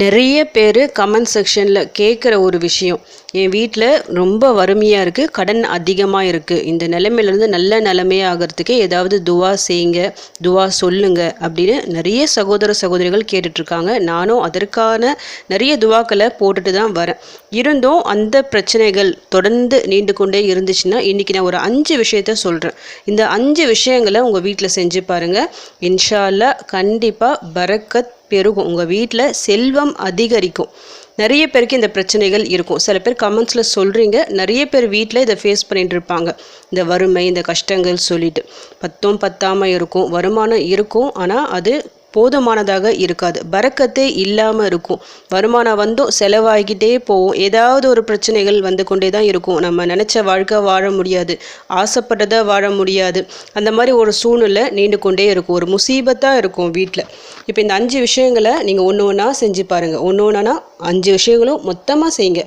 நிறைய பேர் கமெண்ட் செக்ஷனில் கேட்குற ஒரு விஷயம். என் வீட்டில் ரொம்ப வறுமையாக இருக்குது கடன் அதிகமாக இருக்குது இந்த நிலைமையிலேருந்து நல்ல நிலைமையாகிறதுக்கு ஏதாவது துவா செய்யுங்க துவா சொல்லுங்க அப்படின்னு நிறைய சகோதர சகோதரிகள் கேட்டுட்ருக்காங்க. நானும் அதற்கான நிறைய துவாக்களை போட்டுட்டு தான் வரேன். இருந்தும் அந்த பிரச்சனைகள் தொடர்ந்து நீண்டு கொண்டே இருந்துச்சுன்னா இன்றைக்கி நான் ஒரு அஞ்சு விஷயத்த சொல்கிறேன் இந்த அஞ்சு விஷயங்களை உங்கள் வீட்டில் செஞ்சு பாருங்கள் இன்ஷால்லா கண்டிப்பாக பரக்கத் பெருகும். உங்கள் வீட்டில் செல்வம் அதிகரிக்கும். நிறைய பேருக்கு இந்த பிரச்சனைகள் இருக்கும். சில பேர் கமெண்ட்ஸில் சொல்கிறீங்க நிறைய பேர் வீட்டில் இதை ஃபேஸ் பண்ணிட்டு இருப்பாங்க. இந்த வறுமை இந்த கஷ்டங்கள் சொல்லிட்டு. பத்தும் பத்தாமல் இருக்கும். வருமானம் இருக்கும். ஆனால் அது போதுமானதாக இருக்காது. பறக்கத்தே இல்லாமல் இருக்கும். வருமானம் வந்தும் செலவாகிக்கிட்டே போகும். ஏதாவது ஒரு பிரச்சனைகள் வந்து கொண்டே தான் இருக்கும். நம்ம நினச்ச வாழ்க்கை வாழ முடியாது. ஆசைப்பட்டதை வாழ முடியாது. அந்த மாதிரி ஒரு சூழ்நிலை நீண்டு கொண்டே இருக்கும். ஒரு முசீபத்தாக இருக்கும் வீட்டில் இப்போ இந்த அஞ்சு விஷயங்களை நீங்கள் ஒன்று ஒன்றா செஞ்சு பாருங்கள் ஒன்று ஒன்றுனா அஞ்சு விஷயங்களும் மொத்தமாக செய்யுங்க.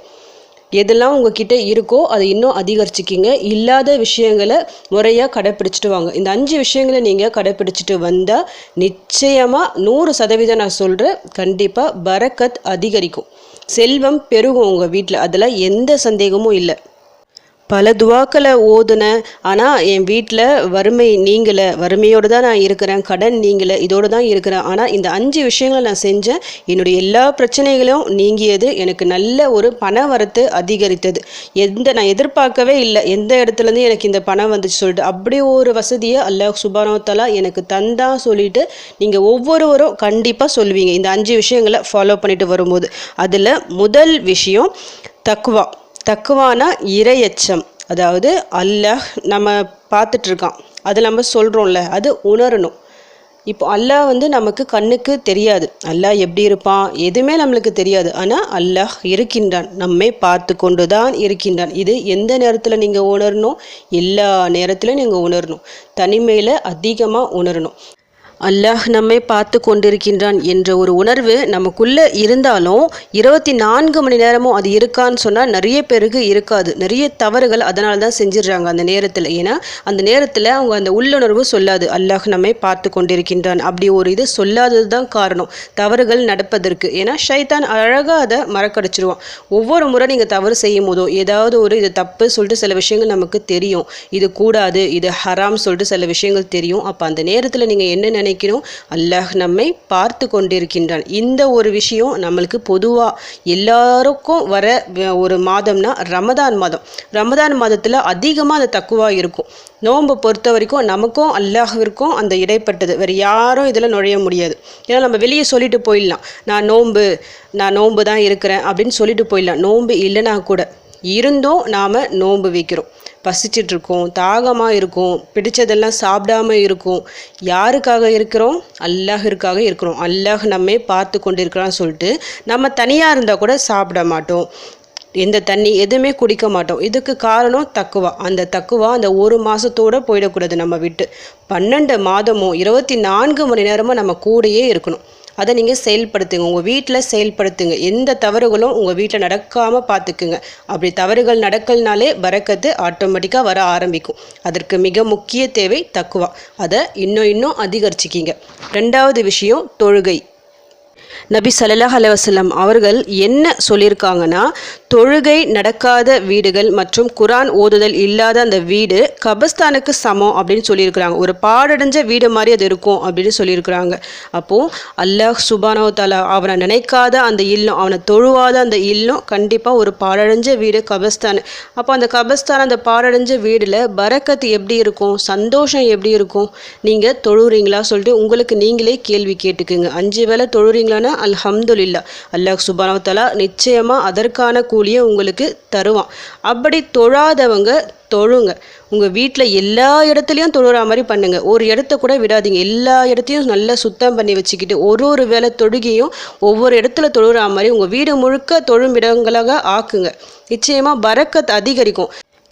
எதெல்லாம் உங்ககிட்ட இருக்கோ அதை இன்னும் அதிகரிச்சுக்கிங்க. இல்லாத விஷயங்களை முறையாக கடைப்பிடிச்சிட்டு வாங்க. இந்த அஞ்சு விஷயங்களை நீங்கள் கடைப்பிடிச்சிட்டு வந்தால் நிச்சயமாக நூறு சதவீதம் நான் சொல்கிறேன் கண்டிப்பாக பரக்கத் அதிகரிக்கும். செல்வம் பெருகும் உங்கள் வீட்டில் அதில் எந்த சந்தேகமும் இல்லை. பல துவாக்களை ஓதுனேன் ஆனால் என் வீட்டில் வறுமை நீங்கலை. வறுமையோடு தான் நான் இருக்கிறேன். கடன் நீங்கலை. இதோடு தான் இருக்கிறேன். ஆனால் இந்த அஞ்சு விஷயங்களை நான் செஞ்சேன். என்னுடைய எல்லா பிரச்சனைகளும் நீங்கியது. எனக்கு நல்ல ஒரு பண வரத்து அதிகரித்தது. எந்த நான் எதிர்பார்க்கவே இல்லை. எந்த இடத்துலேருந்து எனக்கு இந்த பணம் வந்துச்சு சொல்லிட்டு. அப்படி ஒரு வசதியை அல்லாஹ் சுபானோத்தலா எனக்கு தந்தா சொல்லிட்டு நீங்கள் ஒவ்வொருவரும் கண்டிப்பாக சொல்லுவீங்க இந்த அஞ்சு விஷயங்களை ஃபாலோ பண்ணிட்டு வரும்போது. அதில் முதல் விஷயம் தக்குவா தக்குவானா இரையச்சம் அதாவது அல்லாஹ் நம்ம பார்த்துட்ருக்கான். அதை நம்ம சொல்கிறோம்ல அது உணரணும். இப்போ அல்லாஹ் வந்து நமக்கு கண்ணுக்கு தெரியாது. அல்லாஹ் எப்படி இருப்பான்? எதுவுமே நம்மளுக்கு தெரியாது. ஆனால் அல்லாஹ் இருக்கின்றான். நம்மை பார்த்து கொண்டு தான் இருக்கின்றான். இது எந்த நேரத்தில் நீங்கள் உணரணும்? எல்லா நேரத்திலும் நீங்கள் உணரணும். தனிமையில் அதிகமாக உணரணும். அல்லாஹ் நம்மை பார்த்து கொண்டிருக்கின்றான் என்ற ஒரு உணர்வு நமக்குள்ளே இருந்தாலும் இருபத்தி நான்கு மணி நேரமும் அது இருக்கான்னு சொன்னால் நிறைய பேருக்கு இருக்காது. நிறைய தவறுகள் அதனால தான் செஞ்சிடுறாங்க அந்த நேரத்தில். ஏன்னா அந்த நேரத்தில் அவங்க அந்த உள்ளுணர்வு சொல்லாது. அல்லாஹ் நம்மை பார்த்து கொண்டிருக்கின்றான். அப்படி ஒரு இது சொல்லாதது தான் காரணம். தவறுகள் நடப்பதற்கு. ஏன்னா ஷைத்தான் அழகாக அதை மறக்கடிச்சிருவான். ஒவ்வொரு முறை நீங்கள் தவறு செய்யும் போதோ ஏதாவது ஒரு இது தப்பு சொல்லிட்டு சில விஷயங்கள் நமக்கு தெரியும். இது கூடாது இது ஹராம் சொல்லிட்டு சில விஷயங்கள் தெரியும். அப்போ அந்த நேரத்தில் நீங்கள் என்னென்ன நினைக்கிறோம். அல்லாஹ் நம்மை பார்த்து கொண்டிருக்கின்றான். இந்த ஒரு விஷயம் நம்மளுக்கு பொதுவாக எல்லாருக்கும் வர ஒரு மாதம்னா ரமதான் மாதம். ரமதான் மாதத்தில் அதிகமாக அந்த தக்குவா இருக்கும். நோன்பு பொறுத்த வரைக்கும் நமக்கும் அல்லாஹிற்கும் அந்த இடைப்பட்டது. வேறு யாரும் இதில் நுழைய முடியாது. ஏன்னா நம்ம வெளியே சொல்லிட்டு போயிடலாம். நான் நோன்பு நான் நோன்பு தான் இருக்கிறேன் அப்படின்னு சொல்லிட்டு போயிடலாம். நோன்பு இல்லைனா கூட இருந்தும் நாம் நோன்பு வைக்கிறோம். பசிச்சிட்டு இருக்கோம் தாகமாக இருக்கும் பிடிச்சதெல்லாம் சாப்பிடாம இருக்கும். யாருக்காக இருக்கிறோம்? அல்லாஹிற்காக இருக்கிறோம். அல்லாஹ் நம்மை பார்த்து கொண்டிருக்கிறான்னு சொல்லிட்டு நம்ம தனியாக இருந்தால் கூட சாப்பிட மாட்டோம். எந்த தண்ணி எதுவுமே குடிக்க மாட்டோம். இதுக்கு காரணம் தக்குவா. அந்த தக்குவா அந்த ஒரு மாதத்தோடு போயிடக்கூடாது நம்ம விட்டு. பன்னெண்டு மாதமும் இருபத்தி நான்கு மணி நேரமும் நம்ம கூடயே இருக்கணும். அதை நீங்கள் செயல்படுத்துங்க. உங்கள் வீட்டில் செயல்படுத்துங்க. எந்த தவறுகளும் உங்கள் வீட்டில் நடக்காமல் பார்த்துக்குங்க அப்படி தவறுகள் நடக்கலனாலே வரக்கத்து ஆட்டோமேட்டிக்காக வர ஆரம்பிக்கும். அதற்கு மிக முக்கிய தேவை தக்குவா. அதை இன்னும் இன்னும் அதிகரிச்சுக்கிங்க. ரெண்டாவது விஷயம் தொழுகை. நபி ஸல்லல்லாஹு அலுவலம் அவர்கள் என்ன சொல்லியிருக்காங்கன்னா தொழுகை நடக்காத வீடுகள் மற்றும் குரான் ஓதுதல் இல்லாத அந்த வீடு கபஸ்தானுக்கு சமம் அப்படின்னு சொல்லியிருக்கிறாங்க. ஒரு பாடடைஞ்ச வீடு மாதிரி அது இருக்கும் அப்படின்னு சொல்லியிருக்கிறாங்க. அப்போது அல்லாஹ் சுபானோ தாலா அவனை நினைக்காத அந்த இல்லம் அவனை தொழுவாத அந்த இல்லம் கண்டிப்பாக ஒரு பாடடைஞ்ச வீடு கபஸ்தான் அப்போ அந்த கபஸ்தான் அந்த பாடடைஞ்ச வீடில் பரக்கத்து எப்படி இருக்கும் சந்தோஷம் எப்படி இருக்கும்? நீங்கள் தொழுறீங்களா சொல்லிட்டு உங்களுக்கு நீங்களே கேள்வி கேட்டுக்குங்க. அஞ்சு வேலை தொழுறீங்களான்னு அல்ஹம்துலில்லா. அல்லாஹ் சுபானோ நிச்சயமாக அதற்கான கூலியை உங்களுக்கு தருவான். அப்படி தொழாதவங்க தொழுங்க. உங்கள் வீட்டில் எல்லா இடத்துலையும் தொழுற மாதிரி பண்ணுங்க. ஒரு இடத்த கூட விடாதீங்க. எல்லா இடத்தையும் நல்லா சுத்தம் பண்ணி வச்சுக்கிட்டு ஒரு ஒரு வேளை தொழுகையும் ஒவ்வொரு இடத்துல தொழுற மாதிரி உங்கள் வீடு முழுக்க தொழும் இடங்களாக ஆக்குங்க. நிச்சயமாக பரக்கத் அதிகரிக்கும்.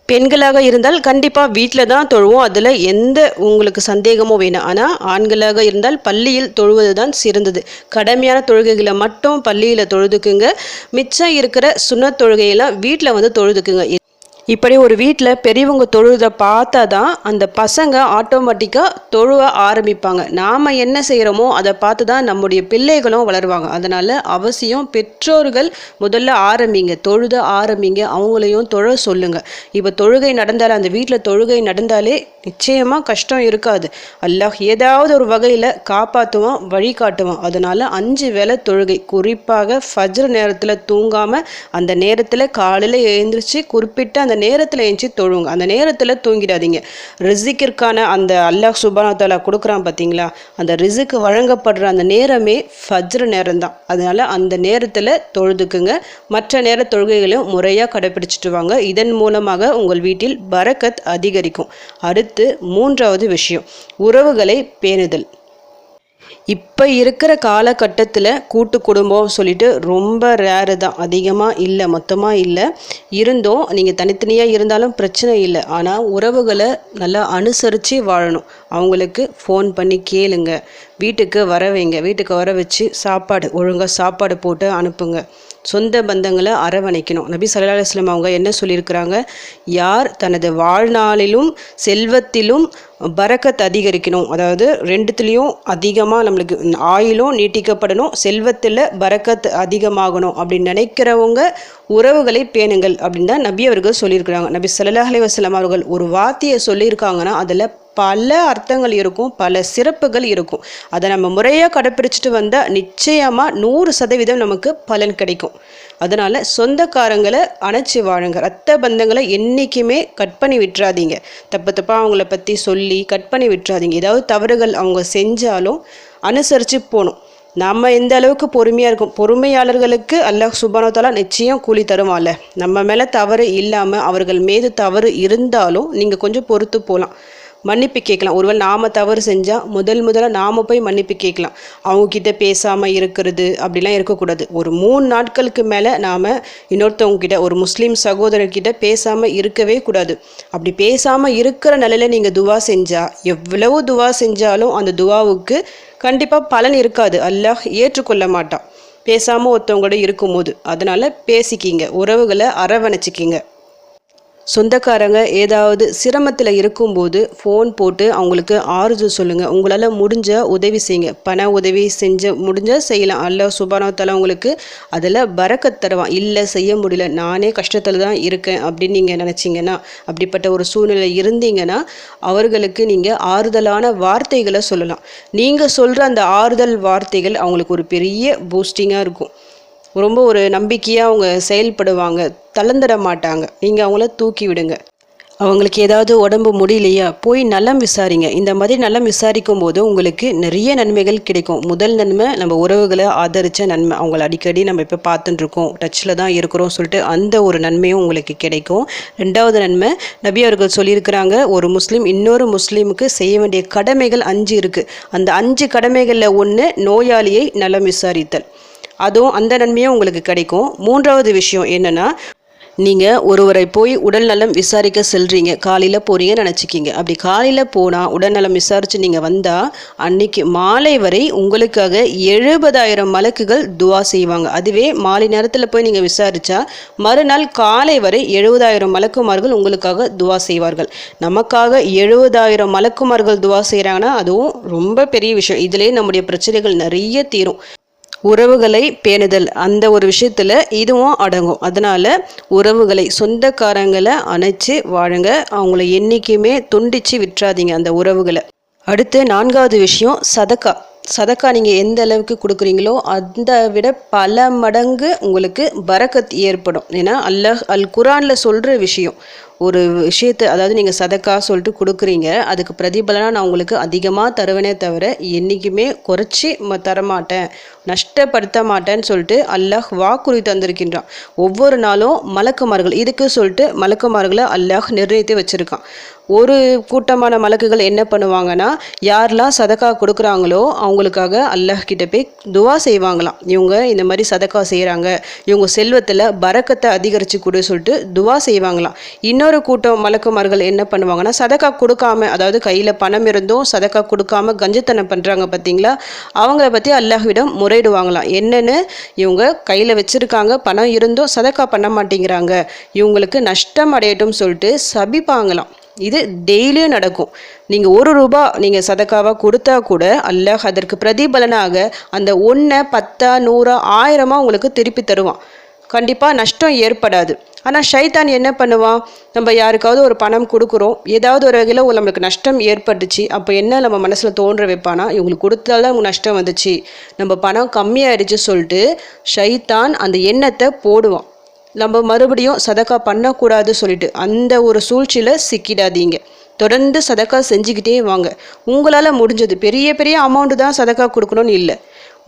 பெண்களாக இருந்தால் கண்டிப்பாக வீட்டில் தான் தொழுவோம். அதில் எந்த உங்களுக்கு சந்தேகமும் வேணும். ஆனால் ஆண்களாக இருந்தால் பள்ளியில் தொழுவது தான் சிறந்தது. கடமையான தொழுகைகளை மட்டும் பள்ளியில் தொழுதுக்குங்க. மிச்சம் இருக்கிற சுண்ணத் தொழுகையெல்லாம் வீட்டில் வந்து தொழுதுக்குங்க. இப்படி ஒரு வீட்டில் பெரியவங்க தொழுதை பார்த்தா தான் அந்த பசங்க ஆட்டோமேட்டிக்காக தொழுவ ஆரம்பிப்பாங்க. நாம் என்ன செய்கிறோமோ அதை பார்த்து தான் நம்முடைய பிள்ளைகளும் வளருவாங்க. அதனால் அவசியம் பெற்றோர்கள் முதல்ல ஆரம்பிங்க. தொழுத ஆரம்பிங்க. அவங்களையும் தொழ சொல்லுங்கள் இப்போ தொழுகை நடந்தாலே அந்த வீட்டில் தொழுகை நடந்தாலே நிச்சயமாக கஷ்டம் இருக்காது. அல்லாஹ் ஏதாவது ஒரு வகையில் காப்பாற்றுவான் வழிகாட்டுவான். அதனால் அஞ்சு வேளை தொழுகை. குறிப்பாக ஃபஜ்ர நேரத்தில் தூங்காமல் அந்த நேரத்தில் காலையில் எழுந்திரிச்சு குறிப்பிட்ட அந்த நேரத்தில் எழுந்து தொழுங்க அந்த நேரத்தில் தூங்கிடாதீங்க. ரிசிக்கிற்கான அந்த அல்லாஹ் சுபானத்தாலா கொடுக்குறான் பார்த்தீங்களா அந்த ரிசுக்கு வழங்கப்படுற அந்த நேரமே ஃபஜ்ரு நேரம் தான் அதனால் அந்த நேரத்தில் தொழுதுக்குங்க. மற்ற நேர தொழுகைகளையும் முறையாக கடைபிடிச்சிட்டு வாங்க இதன் மூலமாக உங்கள் வீட்டில் பரக்கத் அதிகரிக்கும். அடுத்து மூன்றாவது விஷயம். உறவுகளை பேணுதல். இப்போ இருக்கிற காலகட்டத்தில் கூட்டு குடும்பம் சொல்லிட்டு ரொம்ப ரேரு தான். அதிகமாக இல்லை மொத்தமாக இல்லை. இருந்தும் நீங்கள் தனித்தனியாக இருந்தாலும் பிரச்சனை இல்லை. ஆனால் உறவுகளை நல்லா அனுசரித்து வாழணும். அவங்களுக்கு ஃபோன் பண்ணி கேளுங்க. வீட்டுக்கு வர வைங்க. வீட்டுக்கு வர வச்சு சாப்பாடு ஒழுங்காக சாப்பாடு போட்டு அனுப்புங்க. சொந்த பந்தங்களை அரவணைக்கணும். நபி சல்லா அலுவலம் அவங்க என்ன சொல்லியிருக்கிறாங்க? யார் தனது வாழ்நாளிலும் செல்வத்திலும் பறக்கத் அதிகரிக்கணும். அதாவது ரெண்டுத்துலேயும் அதிகமாக நம்மளுக்கு ஆயிலும் நீட்டிக்கப்படணும் செல்வத்தில் பரக்கத் அதிகமாகணும் அப்படின்னு நினைக்கிறவங்க உறவுகளை பேணுங்கள் அப்படின்னு தான் நபி அவர்கள் சொல்லியிருக்கிறாங்க. நபி சல்லாஹ் அலி வஸ்லாம் அவர்கள் ஒரு வார்த்தையை சொல்லியிருக்காங்கன்னா அதில் பல அர்த்தங்கள் இருக்கும் பல சிறப்புகள் இருக்கும். அதை நம்ம முறையாக கடைப்பிடிச்சிட்டு வந்தால் நிச்சயமாக நூறு சதவீதம் நமக்கு பலன் கிடைக்கும். அதனால் சொந்தக்காரங்களை அணைச்சி வாழுங்க. ரத்த பந்தங்களை என்றைக்குமே கட் பண்ணி விட்டுறாதீங்க. தப்பு தப்பாக அவங்கள பற்றி சொல்லி கட் பண்ணி விட்டுறாதீங்க. ஏதாவது தவறுகள் அவங்க செஞ்சாலும் அனுசரித்து போகணும். நம்ம எந்த அளவுக்கு பொறுமையாக இருக்கும்? பொறுமையாளர்களுக்கு அல்லாஹ் சுபானோத்தாலா நிச்சயம் கூலி தருவான்ல. நம்ம மேலே தவறு இல்லாமல் அவர்கள் மீது தவறு இருந்தாலும் நீங்கள் கொஞ்சம் பொறுத்து போகலாம். மன்னிப்பு கேட்கலாம். ஒருவேளை நாம் தவறு செஞ்சால் முதல் முதல்ல நாம் போய் மன்னிப்பு கேட்கலாம். அவங்கக்கிட்ட பேசாமல் இருக்கிறது அப்படிலாம் இருக்கக்கூடாது. ஒரு மூணு நாட்களுக்கு மேலே நாம் இன்னொருத்தவங்கக்கிட்ட ஒரு முஸ்லீம் சகோதரர்கிட்ட பேசாமல் இருக்கவே கூடாது. அப்படி பேசாமல் இருக்கிற நிலையில் நீங்கள் துவா செஞ்சால் எவ்வளவு துவா செஞ்சாலும் அந்த துவாவுக்கு கண்டிப்பாக பலன் இருக்காது. அல்லாஹ் ஏற்றுக்கொள்ள மாட்டான். பேசாமல் ஒருத்தவங்களோட இருக்கும்போது. அதனால் பேசிக்கிங்க. உறவுகளை அரவணைச்சிக்கிங்க. சொந்தக்காரங்க ஏதாவது சிரமத்தில் இருக்கும்போது ஃபோன் போட்டு அவங்களுக்கு ஆறுதல் சொல்லுங்கள் உங்களால் முடிஞ்ச உதவி செய்யுங்க. பண உதவி செஞ்ச முடிஞ்சால் செய்யலாம். அல்ல சுபானத்தால் உங்களுக்கு அதில் பறக்க தருவான். இல்லை செய்ய முடியல. நானே கஷ்டத்தில் தான் இருக்கேன் அப்படின்னு நீங்கள் நினச்சிங்கன்னா அப்படிப்பட்ட ஒரு சூழ்நிலை இருந்தீங்கன்னா அவர்களுக்கு நீங்கள் ஆறுதலான வார்த்தைகளை சொல்லலாம். நீங்கள் சொல்கிற அந்த ஆறுதல் வார்த்தைகள் அவங்களுக்கு ஒரு பெரிய பூஸ்டிங்காக இருக்கும். ரொம்ப ஒரு நம்பிக்கையாக அவங்க செயல்படுவாங்க. தளர்ந்துட மாட்டாங்க. நீங்கள் அவங்கள தூக்கி விடுங்க. அவங்களுக்கு ஏதாவது உடம்பு முடியலையா? போய் நலம் விசாரிங்க. இந்த மாதிரி நலம் விசாரிக்கும் போது உங்களுக்கு நிறைய நன்மைகள் கிடைக்கும். முதல் நன்மை நம்ம உறவுகளை ஆதரித்த நன்மை. அவங்கள அடிக்கடி நம்ம இப்போ பார்த்துட்டுருக்கோம். டச்சில் தான் இருக்கிறோம் சொல்லிட்டு அந்த ஒரு நன்மையும் உங்களுக்கு கிடைக்கும். ரெண்டாவது நன்மை நபி அவர்கள் சொல்லியிருக்கிறாங்க ஒரு முஸ்லீம் இன்னொரு முஸ்லீமுக்கு செய்ய வேண்டிய கடமைகள் அஞ்சு இருக்குது அந்த அஞ்சு கடமைகளில் ஒன்று நோயாளியை நலம் விசாரித்தல். அதுவும் அந்த நன்மையும் உங்களுக்கு கிடைக்கும். மூன்றாவது விஷயம் என்னென்னா நீங்கள் ஒருவரை போய் உடல் நலம் விசாரிக்க செல்றீங்க. காலையில் போகிறீங்கன்னு நினச்சிக்கிங்க. அப்படி காலையில் போனால் உடல்நலம் விசாரித்து நீங்கள் வந்தால் அன்னைக்கு மாலை வரை உங்களுக்காக எழுபதாயிரம் மலக்குகள் துவா செய்வாங்க. அதுவே மாலை நேரத்தில் போய் நீங்கள் விசாரித்தா மறுநாள் காலை வரை எழுபதாயிரம் மலக்குமார்கள் உங்களுக்காக துவா செய்வார்கள். நமக்காக எழுபதாயிரம் மலக்குமார்கள் துவா செய்கிறாங்கன்னா அதுவும் ரொம்ப பெரிய விஷயம். இதிலே நம்முடைய பிரச்சனைகள் நிறைய தீரும். உறவுகளை பேணுதல். அந்த ஒரு விஷயத்தில் இதுவும் அடங்கும். அதனால் உறவுகளை சொந்தக்காரங்களை அணைச்சி வாழுங்க. அவங்கள என்றைக்குமே துண்டித்து விட்டுறாதீங்க அந்த உறவுகளை. அடுத்து நான்காவது விஷயம் சதக்கா. சதக்கா நீங்கள் எந்த அளவுக்கு கொடுக்குறீங்களோ அந்த விட பல மடங்கு உங்களுக்கு பரக்கத் ஏற்படும். ஏன்னா அல்லாஹ் அல் குரானில் சொல்கிற விஷயம் ஒரு விஷயத்தை அதாவது நீங்கள் சதக்கா சொல்லிட்டு கொடுக்குறீங்க அதுக்கு பிரதிபலனாக நான் உங்களுக்கு அதிகமாக தருவேனே தவிர என்றைக்குமே குறைச்சி ம தரமாட்டேன் நஷ்டப்படுத்த மாட்டேன்னு சொல்லிட்டு அல்லாஹ் வாக்குறுதி தந்திருக்கின்றான். ஒவ்வொரு நாளும் மலக்குமார்கள் இதுக்கு சொல்லிட்டு மலக்குமார்களை அல்லாஹ் நிர்ணயித்து வச்சுருக்கான். ஒரு கூட்டமான மலக்குகள் என்ன பண்ணுவாங்கன்னா யாரெல்லாம் சதக்கா கொடுக்குறாங்களோ அவங்களுக்காக அல்லாஹ் கிட்ட போய் துவா செய்வாங்களாம். இவங்க இந்த மாதிரி சதக்கா செய்கிறாங்க இவங்க செல்வத்தில் பறக்கத்தை அதிகரித்து கொடு சொல்லிட்டு துவா செய்வாங்களாம். இன்னொரு கூட்டம் மலக்குமார்கள் என்ன பண்ணுவாங்கன்னா சதக்கா கொடுக்காம அதாவது கையில் பணம் இருந்தும் சதக்கா கொடுக்காம கஞ்சத்தனம் பண்ணுறாங்க பார்த்தீங்களா அவங்கள பற்றி அல்லாஹ்விடம் முறையிடுவாங்களாம். என்னென்னு? இவங்க கையில் வச்சுருக்காங்க பணம் இருந்தும் சதக்கா பண்ண மாட்டேங்கிறாங்க. இவங்களுக்கு நஷ்டம் அடையட்டும் சொல்லிட்டு சபிப்பாங்களாம். இது டெய்லியும் நடக்கும். நீங்கள் ஒரு ரூபா நீங்கள் சதக்காவாக கொடுத்தா கூட அல்லாஹ் அதற்கு பிரதிபலனாக அந்த ஒன்றை பத்தா நூறா ஆயிரமாக உங்களுக்கு திருப்பி தருவான். கண்டிப்பாக நஷ்டம் ஏற்படாது. ஆனால் ஷைத்தான் என்ன பண்ணுவான்? நம்ம யாருக்காவது ஒரு பணம் கொடுக்குறோம். ஏதாவது ஒரு வகையில் நம்மளுக்கு நஷ்டம் ஏற்பட்டுச்சு. அப்போ என்ன நம்ம மனசில் தோன்ற வைப்பானா? இவங்களுக்கு கொடுத்தால்தான் அவங்க நஷ்டம் வந்துச்சு. நம்ம பணம் கம்மியாயிடுச்சு சொல்லிட்டு ஷைத்தான் அந்த எண்ணத்தை போடுவான். நம்ம மறுபடியும் சதக்கா பண்ணக்கூடாது சொல்லிட்டு அந்த ஒரு சூழ்ச்சியில் சிக்கிடாதீங்க. தொடர்ந்து சதக்கா செஞ்சுக்கிட்டே வாங்க. உங்களால் முடிஞ்சது. பெரிய பெரிய அமௌண்ட்டு தான் சதக்கா கொடுக்கணும்னு இல்லை.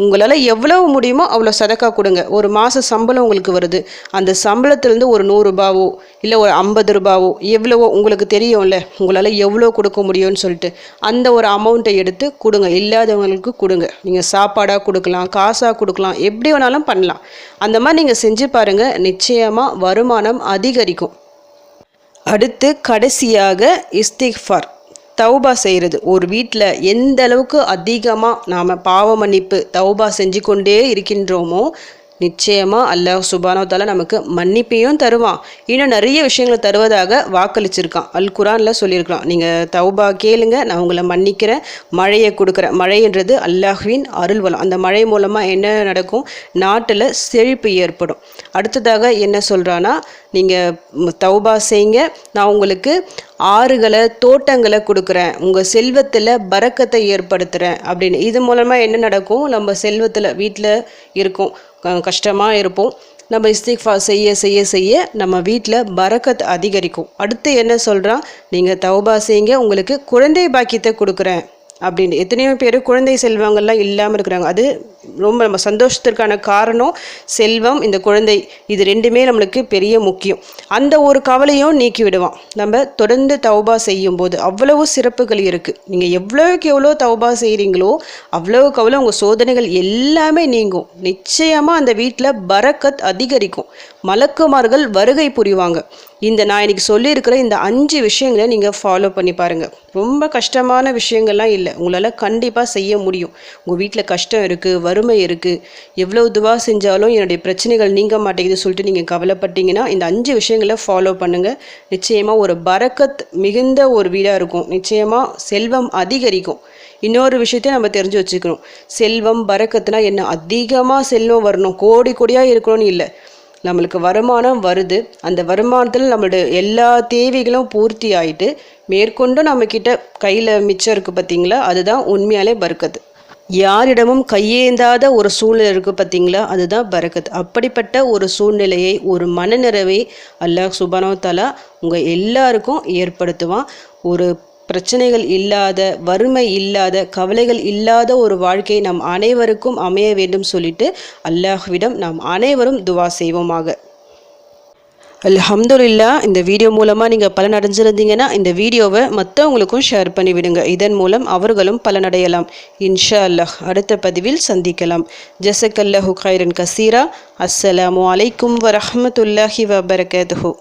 உங்களால் எவ்வளவு முடியுமோ அவ்வளோ சதக்கா கொடுங்க. ஒரு மாத சம்பளம் உங்களுக்கு வருது. அந்த சம்பளத்துலேருந்து ஒரு நூறுரூபாவோ இல்லை ஒரு ஐம்பது ரூபாவோ எவ்வளவோ உங்களுக்கு தெரியும்ல உங்களால் எவ்வளோ கொடுக்க முடியும்னு சொல்லிட்டு அந்த ஒரு அமௌண்ட்டை எடுத்து கொடுங்க. இல்லாதவங்களுக்கு கொடுங்க. நீங்கள் சாப்பாடாக கொடுக்கலாம் காசாக கொடுக்கலாம் எப்படி வேணாலும் பண்ணலாம். அந்த மாதிரி நீங்கள் செஞ்சு பாருங்கள் நிச்சயமாக வருமானம் அதிகரிக்கும். அடுத்து கடைசியாக இஸ்திக்ஃபார். தௌபா செய்கிறது ஒரு வீட்டில் எந்த அளவுக்கு அதிகமாக நாம் பாவ மன்னிப்பு தௌபா செஞ்சு கொண்டே இருக்கின்றோமோ நிச்சயமாக அல்லாஹ் சுபானோத்தால நமக்கு மன்னிப்பையும் தருவான். இன்னும் நிறைய விஷயங்களை தருவதாக வாக்களிச்சிருக்கான். அல் குரானில் சொல்லியிருக்கலாம். நீங்கள் தௌபா கேளுங்க நான் உங்களை மன்னிக்கிறேன். மழையை கொடுக்குறேன். மழைன்றது அல்லாஹ்வின் அருள்வலம். அந்த மழை மூலமாக என்ன நடக்கும்? நாட்டில் செழிப்பு ஏற்படும். அடுத்ததாக என்ன சொல்கிறான்னா நீங்கள் தௌபா செய்யுங்க. நான் உங்களுக்கு ஆறுகளை தோட்டங்களை கொடுக்குறேன். உங்கள் செல்வத்தில் பறக்கத்தை ஏற்படுத்துகிறேன் அப்படின்னு. இது மூலமாக என்ன நடக்கும்? நம்ம செல்வத்தில் வீட்டில் இருக்கும். கஷ்டமாக இருப்போம். நம்ம இஸ்திக்ஃபா செய்ய செய்ய செய்ய நம்ம வீட்டில் பரக்கத் அதிகரிக்கும். அடுத்து என்ன சொல்கிறான் நீங்கள் தௌபா செய்யுங்க உங்களுக்கு குழந்தை பாக்கியத்தை கொடுக்குறேன். அப்படின்னு. எத்தனையோ பேர் குழந்தை செல்வங்கள்லாம் இல்லாமல் இருக்கிறாங்க. அது ரொம்ப நம்ம சந்தோஷத்திற்கான காரணம் செல்வம் இந்த குழந்தை. இது ரெண்டுமே நம்மளுக்கு பெரிய முக்கியம். அந்த ஒரு கவலையும் நீக்கி விடுவான். நம்ம தொடர்ந்து தௌபா செய்யும் போது அவ்வளவு சிறப்புகள் இருக்குது நீங்கள் எவ்வளோக்கு எவ்வளோ தௌபா செய்கிறீங்களோ அவ்வளோ அவ்வளோ உங்கள் சோதனைகள் எல்லாமே நீங்கும். நிச்சயமாக அந்த வீட்டில் பரக்கத் அதிகரிக்கும். மலக்குமார்கள் வருகை புரிவாங்க. இந்த நான் இன்றைக்கி சொல்லியிருக்கிற இந்த அஞ்சு விஷயங்களை நீங்கள் ஃபாலோ பண்ணி பாருங்கள் ரொம்ப கஷ்டமான விஷயங்கள்லாம் இல்லை. உங்களால் கண்டிப்பாக செய்ய முடியும். உங்கள் வீட்டில் கஷ்டம் இருக்குது வறுமை இருக்குது எவ்வளோ இதுவாக செஞ்சாலும் என்னுடைய பிரச்சனைகள் நீங்க மாட்டேங்குது சொல்லிட்டு நீங்கள் கவலைப்பட்டீங்கன்னா இந்த அஞ்சு விஷயங்களை ஃபாலோ பண்ணுங்கள் நிச்சயமாக ஒரு பரக்கத் மிகுந்த ஒரு வீடாக இருக்கும். நிச்சயமாக செல்வம் அதிகரிக்கும். இன்னொரு விஷயத்தையும் நம்ம தெரிஞ்சு வச்சுக்கணும். செல்வம் பறக்கத்துனா என்ன? அதிகமாக செல்வம் வரணும். கோடி கோடியாக இருக்கணும்னு இல்லை. நம்மளுக்கு வருமானம் வருது. அந்த வருமானத்தில் நம்மளுடைய எல்லா தேவைகளும் பூர்த்தி ஆயிட்டு மேற்கொண்டும் நம்மக்கிட்ட கையில் மிச்சம் இருக்குது பார்த்தீங்களா அதுதான் உண்மையாலே பறக்குது யாரிடமும் கையேந்தாத ஒரு சூழ்நிலை இருக்குது பார்த்தீங்களா அதுதான் பறக்குது அப்படிப்பட்ட ஒரு சூழ்நிலையை ஒரு மனநிறைவை அல்லாஹ் சுபானோ தலா உங்கள் எல்லாருக்கும் ஏற்படுத்துவான். ஒரு பிரச்சனைகள் இல்லாத வறுமை இல்லாத கவலைகள் இல்லாத ஒரு வாழ்க்கை நம் அனைவருக்கும் அமைய வேண்டும் சொல்லிட்டு அல்லாஹ்விடம் நாம் அனைவரும் துவா செய்வோமாக. அல்ஹம்துல்லா இந்த வீடியோ மூலமாக நீங்கள் பலனடைஞ்சிருந்தீங்கன்னா இந்த வீடியோவை மற்றவங்களுக்கும் ஷேர் பண்ணிவிடுங்க. இதன் மூலம் அவர்களும் பலனடையலாம். இன்ஷா அல்லாஹ் அடுத்த பதிவில் சந்திக்கலாம். ஜசக் அல்லஹு கைரன் கசீரா. அஸ்ஸலாமு அலைக்கும் வரஹமத்துல்லாஹி வபரகாத்துஹூ.